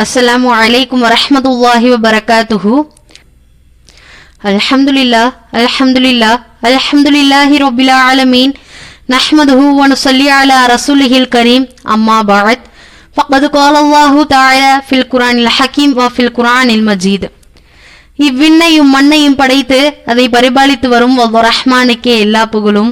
السلام عليكم ورحمة الله وبركاته الحمد لله الحمد لله الحمد لله رب العالمين نحمده ونصلي على رسوله الكريم أما بعد فقد قال الله تعالى في القرآن الحكيم وفي القرآن المجيد இவ்விண்ணையும் மண்ணையும் படைத்து அதை பரிபாலித்து வரும் ரஹ்மானுக்கே எல்லா புகழும்.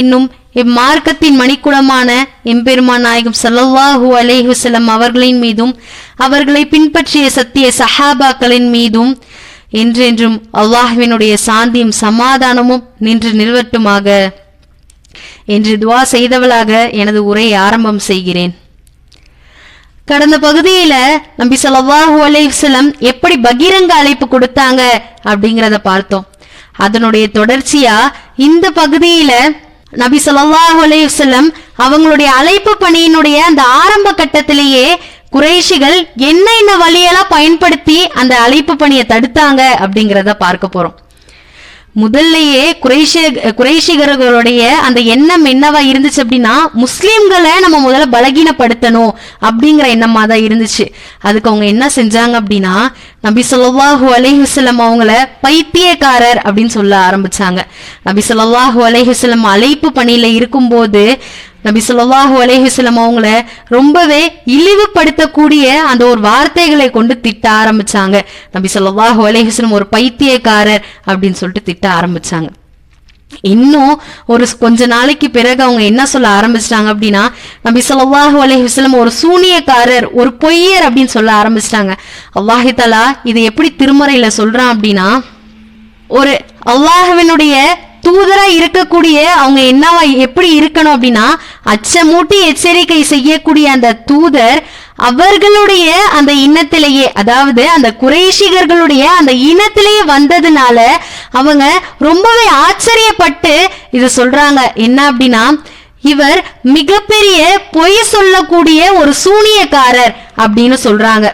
இன்னும் இம்மார்க்கத்தின் மணிக்குடமான எம்பெருமான் நாயகம் ஸல்லல்லாஹு அலேஹுசலம் அவர்களின் மீதும் அவர்களை பின்பற்றிய சத்திய சஹாபாக்களின் மீதும் என்றென்றும் அல்லாஹ்வினுடைய சாந்தியும் சமாதானமும் நின்று நிறுவட்டுமாக என்று துவா செய்தவளாக எனது உரையை ஆரம்பம் செய்கிறேன். கடந்த பகுதியில நம்பி சலவாஹு அலைவசலம் எப்படி பகிரங்க அழைப்பு கொடுத்தாங்க அப்படிங்கறத பார்த்தோம். அதனுடைய தொடர்ச்சியா இந்த பகுதியில நபி ஸல்லல்லாஹு அலையுசல்லம் அவங்களுடைய அழைப்பு பணியினுடைய அந்த ஆரம்ப கட்டத்திலேயே குறைஷிகள் என்ன என்ன வழியெல்லாம் பயன்படுத்தி அந்த அழைப்பு பணியை தடுத்தாங்க அப்படிங்கிறத பார்க்க போறோம். முதல்லயே குறைஷ குறைஷிகர்களுடைய அந்த எண்ணம் என்னவா இருந்துச்சு அப்படின்னா முஸ்லீம்களை நம்ம முதல்ல பலகீனப்படுத்தணும் அப்படிங்கிற எண்ணமா தான் இருந்துச்சு. அதுக்கு அவங்க என்ன செஞ்சாங்க அப்படின்னா நபி சொல்லாஹு அலைஹுசலம் அவங்கள பைத்தியக்காரர் அப்படின்னு சொல்ல ஆரம்பிச்சாங்க. நபி சொல்லாஹு அலைஹுசலம் அழைப்பு பணியில இருக்கும்போது நபி சொல்லாஹு அலேஹிஸ்லம் அவங்கள ரொம்பவே இழிவுபடுத்தக்கூடிய அந்த ஒரு வார்த்தைகளை கொண்டு திட்ட ஆரம்பிச்சாங்க. நபி சொல்லாஹு அலேஹிஸ்லம் ஒரு பைத்தியக்காரர் அப்படின்னு சொல்லிட்டு திட்ட ஆரம்பிச்சாங்க. இன்னும் ஒரு கொஞ்ச நாளைக்கு பிறகு அவங்க என்ன சொல்ல ஆரம்பிச்சிட்டாங்க அப்படின்னா நபி சொல்லாஹு அலைஹி ஒரு சூனியக்காரர் ஒரு பொய்யர் அப்படின்னு சொல்ல ஆரம்பிச்சிட்டாங்க. அல்லாஹி தலா இதை எப்படி திருமறையில சொல்றான் அப்படின்னா ஒரு அல்லாஹ்வினுடைய தூதரா இருக்கக்கூடிய அவங்க என்னவா எப்படி இருக்கணும் அப்படின்னா அச்சமூட்டி எச்சரிக்கை செய்யக்கூடிய அந்த தூதர் அவர்களுடைய அந்த இனத்திலேயே அதாவது அந்த குறைஷிகர்களுடைய அந்த இனத்திலேயே வந்ததுனால அவங்க ரொம்பவே ஆச்சரியப்பட்டு இது சொல்றாங்க. என்ன அப்படின்னா இவர் மிகப்பெரிய பொய் சொல்லக்கூடிய ஒரு சூனியக்காரர் அப்படின்னு சொல்றாங்க.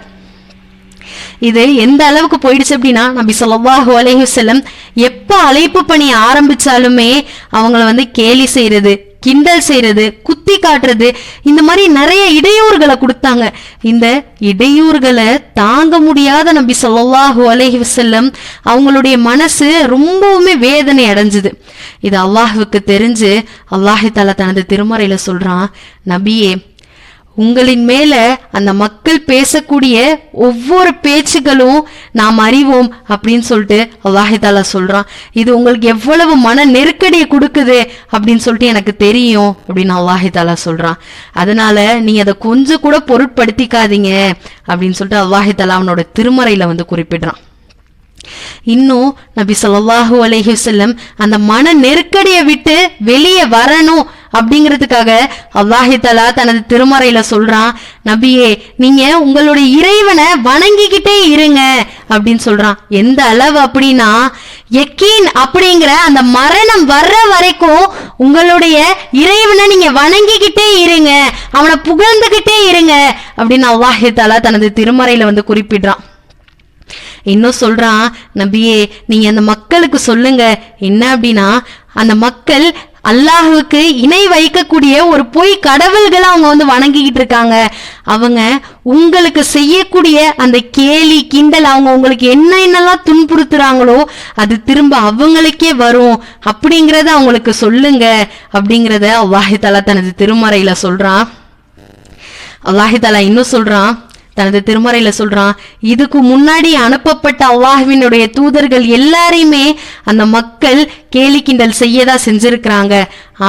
இது எந்த அளவுக்கு போயிடுச்சு அப்படின்னா நபி ஸல்லல்லாஹு அலைஹி வஸல்லம் எப்போ அழைப்பு பணி ஆரம்பிச்சாலுமே அவங்கள வந்து கேலி செய்யறது கிண்டல் செய்யறது குத்தி காட்டுறது இந்த மாதிரி நிறைய இடையூறுகளை கொடுத்தாங்க. இந்த இடையூறுகளை தாங்க முடியாத நபி சொல்லாஹு அலைஹி வஸல்லம் அவங்களுடைய மனசு ரொம்பவுமே வேதனை அடைஞ்சுது. இது அல்லாஹுவுக்கு தெரிஞ்சு அல்லாஹி தஆலா தனது திருமறையில சொல்றான் நபியே உங்களின் மேல அந்த மக்கள் பேசக்கூடிய ஒவ்வொரு பேச்சுகளும் நாம் அறிவோம் அப்படின்னு சொல்லிட்டு அல்லாஹிதாலா சொல்றான். இது உங்களுக்கு எவ்வளவு மன நெருக்கடியை கொடுக்குது அப்படின்னு சொல்லிட்டு எனக்கு தெரியும் அப்படின்னு அல்லாஹிதாலா சொல்றான். அதனால நீங்க அதை கொஞ்சம் கூட பொருட்படுத்திக்காதீங்க அப்படின்னு சொல்லிட்டு அல்லாஹிதாலா அவனோட திருமறையில வந்து குறிப்பிடுறான். இன்னும் நபி சொல்லாஹூ அலஹி வஸல்லம் அந்த மன நெருக்கடியை விட்டு வெளியே வரணும் அப்படிங்கிறதுக்காக அல்லாஹித்தலா தனது திருமறையில சொல்றான் நபியே நீங்க உங்களுடைய இறைவனை வணங்கிக்கிட்டே இருங்க அப்படின்னு சொல்றான். எந்த அளவு அப்படின்னா யக்கீன் அப்படிங்கிற அந்த மரணம் வர்ற வரைக்கும் உங்களுடைய இறைவனை நீங்க வணங்கிக்கிட்டே இருங்க அவனை புகழ்ந்துகிட்டே இருங்க அப்படின்னு அல்லாஹி தனது திருமறையில வந்து குறிப்பிடுறான். இன்னும் சொல்றான் நபியே நீங்க அந்த மக்களுக்கு சொல்லுங்க என்ன அப்படின்னா அந்த மக்கள் அல்லாஹுக்கு இணை வைக்கக்கூடிய ஒரு பொய் கடவுள்களை அவங்க வந்து வணங்கிக்கிட்டு இருக்காங்க. அவங்க உங்களுக்கு செய்யக்கூடிய அந்த கேலி கிண்டல் அவங்க உங்களுக்கு என்ன என்னெல்லாம் துன்புறுத்துறாங்களோ அது திரும்ப அவங்களுக்கே வரும். அப்படிங்கிறத அவங்களுக்கு சொல்லுங்க அப்படிங்கிறத அல்லாஹி தனது திருமறையில சொல்றான். அல்லாஹி இன்னும் சொல்றான். தனது திருமறையில சொல்றான் இதுக்கு முன்னாடி அனுப்பப்பட்ட அல்லாஹ்வினுடைய தூதர்கள் எல்லாரையுமே அந்த மக்கள் கேலி கிண்டல் செய்யதா செஞ்சிருக்கிறாங்க.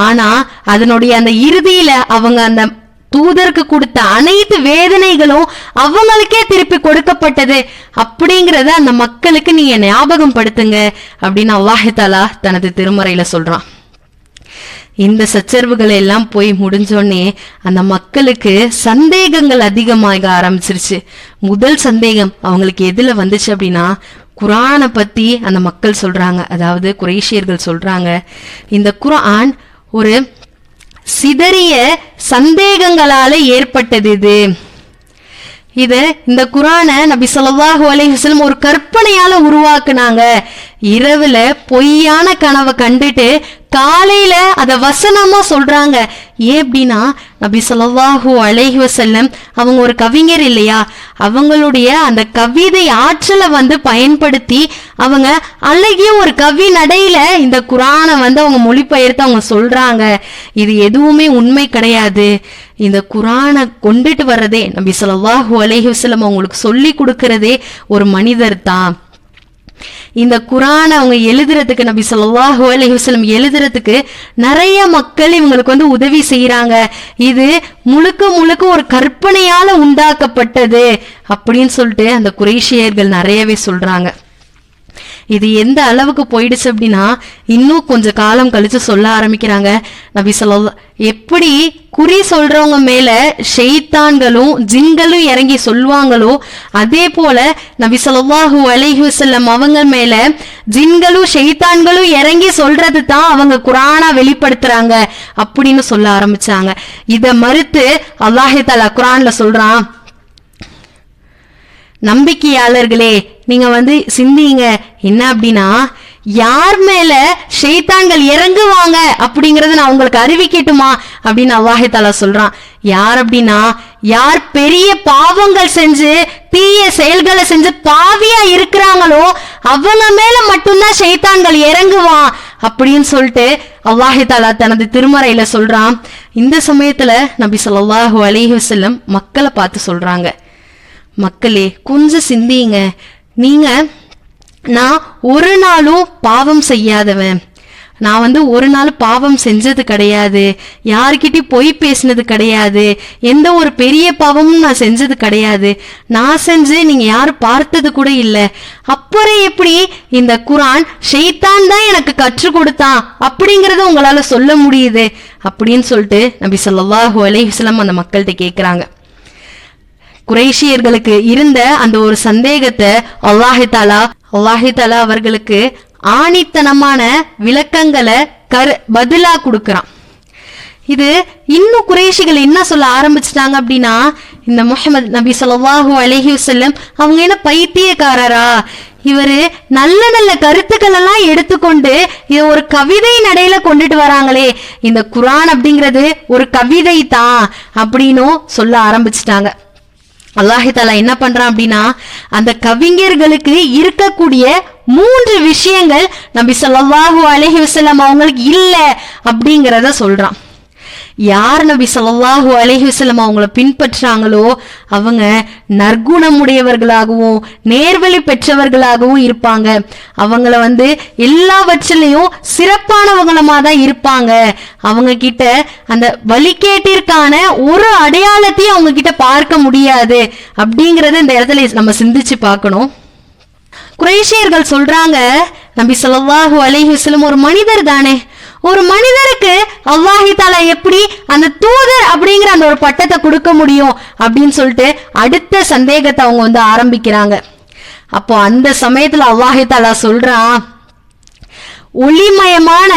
ஆனா அதனுடைய அந்த இறுதியில அவங்க அந்த தூதருக்கு கொடுத்த அனைத்து வேதனைகளும் அவங்களுக்கே திருப்பி கொடுக்கப்பட்டது. அப்படிங்கறத அந்த மக்களுக்கு நீங்க ஞாபகம் படுத்துங்க அப்படின்னு அல்லாஹாலா தனது திருமறையில சொல்றான். இந்த சச்சரவுகளை எல்லாம் போய் முடிஞ்சோடனே அந்த மக்களுக்கு சந்தேகங்கள் அதிகமாக ஆரம்பிச்சிருச்சு. முதல் சந்தேகம் அவங்களுக்கு எதுல வந்துச்சு அப்படின்னா குரானை பத்தி அந்த மக்கள் சொல்றாங்க. அதாவது குரேஷியர்கள் சொல்றாங்க. இந்த குரான் ஒரு சிதறிய சந்தேகங்களால ஏற்பட்டது இது. இது இந்த குரானை நபி ஸல்லல்லாஹு அலைஹி ஒரு கற்பனையால உருவாக்குனாங்க. இரவுல பொய்யான கனவை கண்டுட்டு காலையில அத வசனமா சொல்றாங்க. ஏன் அப்படின்னா நபி ஸல்லல்லாஹு அலைஹி செல்லம் அவங்க ஒரு கவிஞர் இல்லையா? அவங்களுடைய அந்த கவிதை ஆற்றலை வந்து பயன்படுத்தி அவங்க அழகிய ஒரு கவி நடையில இந்த குரானை வந்து அவங்க மொழிபெயர்த்து அவங்க சொல்றாங்க. இது எதுவுமே உண்மை கிடையாது. இந்த குரானை கொண்டுட்டு வர்றதே நபி ஸல்லல்லாஹு அலைஹி செல்லம் அவங்களுக்கு சொல்லி கொடுக்கறதே ஒரு மனிதர் தான் இந்த குரான் அவங்க எழுதுறதுக்கு நபி சொல்லாஹு அலைஹி வஸல்லம் எழுதுறதுக்கு நிறைய மக்கள் இவங்களுக்கு வந்து உதவி செய்யறாங்க இது முழுக்க முழுக்க ஒரு கற்பனையால உண்டாக்கப்பட்டது அப்படின்னு சொல்லிட்டு அந்த குரேஷியர்கள் நிறையவே சொல்றாங்க. இது எந்த அளவுக்கு போயிடுச்சு அப்படின்னா இன்னும் கொஞ்சம் காலம் கழிச்சு சொல்ல ஆரம்பிக்கிறாங்க நபி சொல்லா எப்படி குறி சொல்றவங்க மேல ஷெய்தான்களும் ஜின்களும் இறங்கி சொல்லுவாங்களோ அதே போல நபி சொல்லாஹு அலைஹி செல்லம் அவங்க மேல ஜின்களும் ஷெய்தான்களும் இறங்கி சொல்றது தான் அவங்க குரானா வெளிப்படுத்துறாங்க அப்படின்னு சொல்ல ஆரம்பிச்சாங்க. இத மறுத்து அல்லாஹே தாலா குரான்ல சொல்றான் நம்பிக்கையாளர்களே நீங்க வந்து சிந்திங்க. என்ன அப்படின்னா யார் மேல ஷைத்தான்கள் இறங்குவாங்க அப்படிங்கறத நான் உங்களுக்கு அறிவிக்கட்டுமா அப்படின்னு அவ்வாஹித்தாலா சொல்றான். யார் அப்படின்னா யார் பெரிய பாவங்கள் செஞ்சு தீய செயல்களை செஞ்சு பாவியா இருக்கிறாங்களோ அவங்க மேல மட்டும்தான் ஷைத்தான்கள் இறங்குவான் அப்படின்னு சொல்லிட்டு அல்லாஹே தாலா தனது திருமறையில சொல்றான். இந்த சமயத்துல நபி சொல்லாஹு அலிஹசல்லம் மக்களை பார்த்து சொல்றாங்க. மக்களே கொஞ்சம் சிந்திங்க நீங்க நான் ஒரு நாளும் பாவம் செய்யாதவன். நான் வந்து ஒரு நாள் பாவம் செஞ்சது கிடையாது. யாருக்கிட்டையும் பொய் பேசினது கிடையாது. எந்த ஒரு பெரிய பாவமும் நான் செஞ்சது கிடையாது. நான் செஞ்சு நீங்க யாரும் பார்த்தது கூட இல்லை. அப்புறம் எப்படி இந்த குரான் ஷெய்தான் தான் எனக்கு கற்றுக் கொடுத்தான்? அப்படிங்கறத உங்களால சொல்ல முடியுது. அப்படின்னு சொல்லிட்டு நபி ஸல்லல்லாஹு அலைஹி வஸல்லம் அந்த மக்கள்கிட்ட கேட்குறாங்க குறைஷியர்களுக்கு இருந்த அந்த ஒரு சந்தேகத்தை அல்லாஹிதாலா அல்லாஹிதாலா தாலா அவர்களுக்கு ஆணித்தனமான விளக்கங்களை கரு பதிலா கொடுக்கறான். இது இன்னும் குறைஷிகள் என்ன சொல்ல ஆரம்பிச்சிட்டாங்க அப்படின்னா இந்த முஹம்மது நபி சொல்லாஹூ அலஹி வசல்லம் அவங்க என்ன பைத்தியக்காரரா? இவரு நல்ல நல்ல கருத்துக்கள் எல்லாம் எடுத்துக்கொண்டு இதை ஒரு கவிதை நடையில கொண்டுட்டு வராங்களே. இந்த குரான் அப்படிங்கிறது ஒரு கவிதை தான் அப்படின்னும் சொல்ல ஆரம்பிச்சிட்டாங்க. அல்லாஹிதாலா என்ன பண்றான் அப்படின்னா அந்த கவிஞர்களுக்கு இருக்கக்கூடிய மூன்று விஷயங்கள் நபி சொல்லாஹு அலஹி வஸல்லம் அவங்களுக்கு இல்லை அப்படிங்கிறத சொல்றான். யார் நபி சல்லாஹூ அலைஹி அவங்கள பின்பற்றாங்களோ அவங்க நற்குணமுடையவர்களாகவும் நேர்வழி பெற்றவர்களாகவும் இருப்பாங்க. அவங்கள வந்து எல்லாவற்றிலையும் சிறப்பானவங்களமா தான் இருப்பாங்க. அவங்க கிட்ட அந்த வழிகேட்டிற்கான ஒரு அடையாளத்தையும் அவங்க கிட்ட பார்க்க முடியாது. அப்படிங்கறத இந்த இடத்துல நம்ம சிந்திச்சு பார்க்கணும். குறைஷியர்கள் சொல்றாங்க நபி ஸல்லல்லாஹு அலைஹி ஒரு மனிதர் தானே. ஒரு மனிதருக்கு அல்லாஹி எப்படி அந்த தூதர் அப்படிங்கிற அந்த ஒரு பட்டத்தை கொடுக்க முடியும் அப்படின்னு சொல்லிட்டு அடுத்த சந்தேகத்தை அவங்க வந்து ஆரம்பிக்கிறாங்க. அப்போ அந்த சமயத்துல அல்லாஹித்தாலா சொல்றான் ஒளிமயமான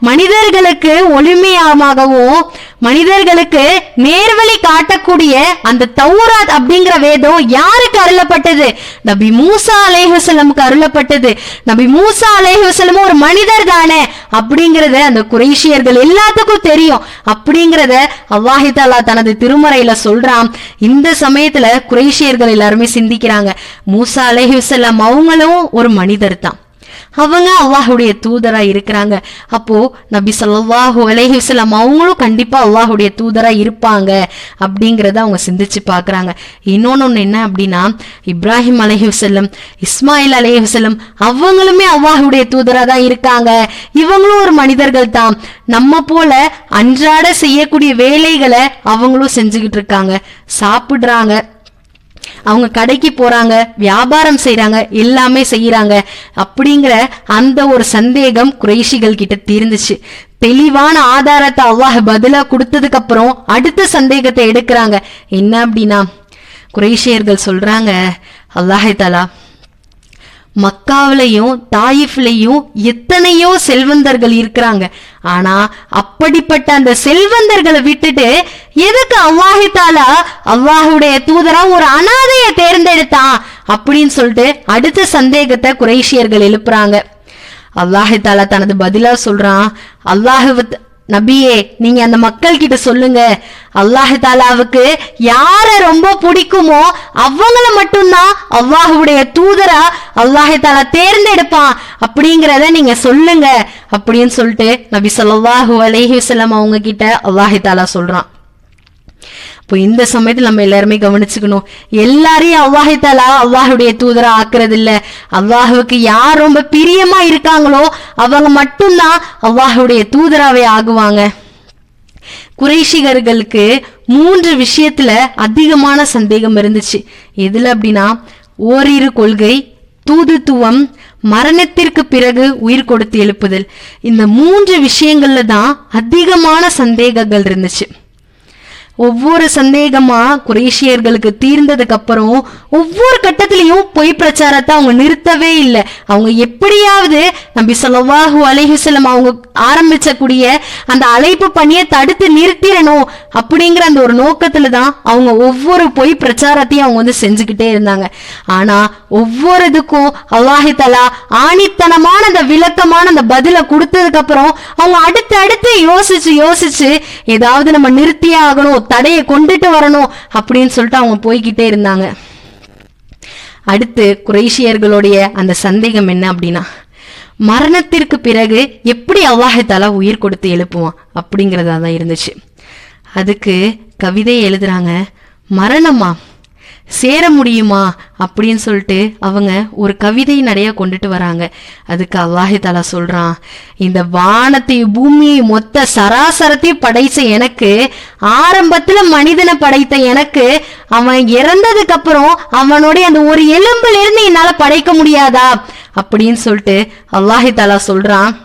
மனிதர்களுக்கு ஒளிமையாமாகவும் மனிதர்களுக்கு நேர்வழி காட்டக்கூடிய அந்த தௌராத் அப்படிங்கிற வேதம் யாருக்கு அருளப்பட்டது? நபி மூசா அலேஹசலமுக்கு அருளப்பட்டது. நபி மூசா அலேஹசலமும் ஒரு மனிதர் தானே அப்படிங்கறத அந்த குறைஷியர்கள் எல்லாத்துக்கும் தெரியும். அப்படிங்கறத அவ்வாஹிதாலா தனது திருமறையில சொல்றான். இந்த சமயத்துல குறைஷியர்கள் எல்லாருமே சிந்திக்கிறாங்க. மூசா அலேஹசலம் அவங்களும் ஒரு மனிதர் தான் அவங்க அல்லாஹுடைய தூதரா இருக்கிறாங்க. அப்போ நபி சொல்லாஹு அலேஹிஸ்லாம் அவங்களும் கண்டிப்பா அல்லாஹுடைய தூதரா இருப்பாங்க அப்படிங்கிறத அவங்க சிந்திச்சு பாக்குறாங்க. இன்னொன்னு என்ன அப்படின்னா இப்ராஹிம் அலைஹி இஸ்மாயில் அலைஹி அவங்களுமே அல்லாஹுடைய தூதரா தான் இருக்காங்க. இவங்களும் ஒரு மனிதர்கள் தான். நம்ம போல அன்றாட செய்யக்கூடிய வேலைகளை அவங்களும் செஞ்சுக்கிட்டு இருக்காங்க. சாப்பிடுறாங்க. அவங்க கடைக்கு போறாங்க வியாபாரம் செய்யறாங்க எல்லாமே செய்யறாங்க அப்படிங்கிற அந்த ஒரு சந்தேகம் குறைஷிகள் கிட்ட தீர்ந்துச்சு. தெளிவான ஆதாரத்தை அல்லாஹ் பதிலா கொடுத்ததுக்கு அப்புறம் அடுத்த சந்தேகத்தை எடுக்கிறாங்க. என்ன அப்படின்னா குறைஷியர்கள் சொல்றாங்க அல்லாஹே தலா மக்காவிலையும் தாயிஃப்லையும் எத்தனையோ செல்வந்தர்கள் இருக்கிறாங்க. ஆனா அப்படிப்பட்ட அந்த செல்வந்தர்களை விட்டுட்டு எதுக்கு அல்லாஹி அவ்வாஹுடைய தூதரா ஒரு அனாதைய தேர்ந்தெடுத்தான் அப்படின்னு சொல்லிட்டு அடுத்த சந்தேகத்தை குறைஷியர்கள் எழுப்புறாங்க. அல்லாஹித்தாலா தனது பதிலா சொல்றான். அல்லாஹு நபியே நீங்க அந்த மக்கள் கிட்ட சொல்லுங்க. அல்லாஹ் தாலாவுக்கு யார ரொம்ப பிடிக்குமோ அவங்கள மட்டும்தான் அல்லாஹுடைய தூதரா அல்லாஹ் தாலா தேர்ந்தெடுப்பான். அப்படிங்கிறத நீங்க சொல்லுங்க. அப்படின்னு சொல்லிட்டு நபி சொல்லாஹு அலைஹி வஸல்லம் அவங்க கிட்ட அல்லாஹ் தாலா சொல்றான். இப்போ இந்த சமயத்தில் நம்ம எல்லாருமே கவனிச்சுக்கணும். எல்லாரையும் அவ்வாஹித்தாலா அவ்வாஹுடைய தூதரா ஆக்குறது இல்ல அல்லாஹுவுக்கு யார் ரொம்ப பிரியமா இருக்காங்களோ அவங்க மட்டும்தான் அவ்வாஹுடைய தூதராவே ஆகுவாங்க. குறைஷிகர்களுக்கு மூன்று விஷயத்துல அதிகமான சந்தேகம் இருந்துச்சு. எதுல அப்படின்னா ஓரிரு கொள்கை தூதுத்துவம் மரணத்திற்கு பிறகு உயிர் கொடுத்து எழுப்புதல். இந்த மூன்று விஷயங்கள்ல தான் அதிகமான சந்தேகங்கள் இருந்துச்சு. ஒவ்வொரு சந்தேகமா குரேஷியர்களுக்கு தீர்ந்ததுக்கு அப்புறம் ஒவ்வொரு கட்டத்திலையும் பொய் பிரச்சாரத்தை அவங்க நிறுத்தவே இல்லை. அவங்க எப்படியாவது நம்பி செலவாகு அலைஹுசலம் வஸல்லம் அவங்க ஆரம்பிச்சக்கூடிய அந்த அழைப்பு பணியை தடுத்து நிறுத்திடணும் அப்படிங்கிற அந்த ஒரு நோக்கத்துல தான் அவங்க ஒவ்வொரு பொய் பிரச்சாரத்தையும் அவங்க வந்து செஞ்சுக்கிட்டே இருந்தாங்க. ஆனா ஒவ்வொரு இதுக்கும் அல்லாஹி தலா ஆணித்தனமான அந்த விளக்கமான அந்த பதிலை கொடுத்ததுக்கு அப்புறம் அவங்க அடுத்து அடுத்து யோசிச்சு யோசிச்சு ஏதாவது நம்ம நிறுத்தியே ஆகணும் தடையை கொண்டுட்டு வரணும் அப்படின்னு சொல்லிட்டு அவங்க போய்கிட்டே இருந்தாங்க. அடுத்து குறைஷியர்களுடைய அந்த சந்தேகம் என்ன அப்படின்னா மரணத்திற்கு பிறகு எப்படி அல்லாஹாலா உயிர் கொடுத்து எழுப்புவான் அப்படிங்கிறதா தான் இருந்துச்சு. அதுக்கு கவிதை எழுதுறாங்க மரணமா? சேர முடியுமா? அப்படின்னு சொல்லிட்டு அவங்க ஒரு கவிதை நிறையா கொண்டுட்டு வராங்க. அதுக்கு அல்லாஹாலா சொல்றான் இந்த வானத்தை பூமியை மொத்த சராசரத்தையும் படைச்ச எனக்கு ஆரம்பத்துல மனிதனை படைத்த எனக்கு அவன் இறந்ததுக்கு அப்புறம் அவனுடைய அந்த ஒரு எலும்புல இருந்து என்னால படைக்க முடியாதா? அப்படின்னு சொல்லிட்டு அல்லாஹி தாலா சொல்றான்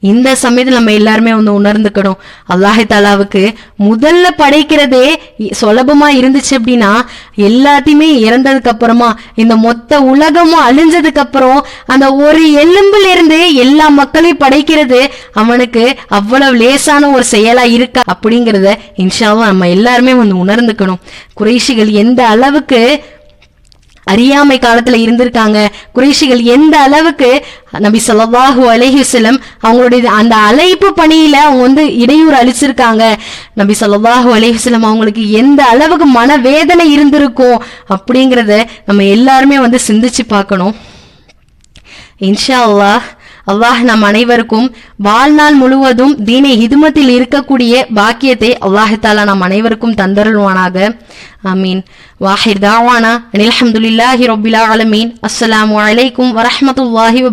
இந்த சமயத்தில் நம்ம எல்லாருமே வந்து உணர்ந்துக்கணும். அல்லாஹி தாலாவுக்கு முதல்ல படைக்கிறதே சுலபமா இருந்துச்சு அப்படின்னா எல்லாத்தையுமே இறந்ததுக்கு அப்புறமா இந்த மொத்த உலகமும் அழிஞ்சதுக்கு அப்புறம் அந்த ஒரு எலும்புல இருந்து எல்லா மக்களையும் படைக்கிறது அவனுக்கு அவ்வளவு லேசான ஒரு செயலா இருக்கா அப்படிங்கிறத இன்ஷாவும் நம்ம எல்லாருமே வந்து உணர்ந்துக்கணும். குறைஷிகள் எந்த அளவுக்கு அறியாமை காலத்துல இருந்திருக்காங்க. குறைஷிகள் எந்த அளவுக்கு நபி ஸல்லல்லாஹு அலைஹி அவங்களுடைய அந்த அழைப்பு பணியில அவங்க வந்து இடையூறு அளிச்சிருக்காங்க. நபி ஸல்லல்லாஹு அலைஹி அவங்களுக்கு எந்த அளவுக்கு மனவேதனை இருந்திருக்கும் அப்படிங்கிறத நம்ம எல்லாருமே வந்து சிந்திச்சு பார்க்கணும். இன்ஷா அல்லாஹ் அல்லாஹ் நம் அனைவருக்கும் வாழ்நாள் முழுவதும் தீனை ஹிதுமத்தில் இருக்கக்கூடிய பாக்கியத்தை அல்லாஹாலா நம் அனைவருக்கும் தந்தருள்வானாக. ஆமீன். வாஹிர் தாவானா. அனில் அல்ஹம்துலில்லாஹி ரப்பில் ஆலமீன். அஸ்ஸலாமு அலைக்கும் வரஹ்மத்துல்லாஹி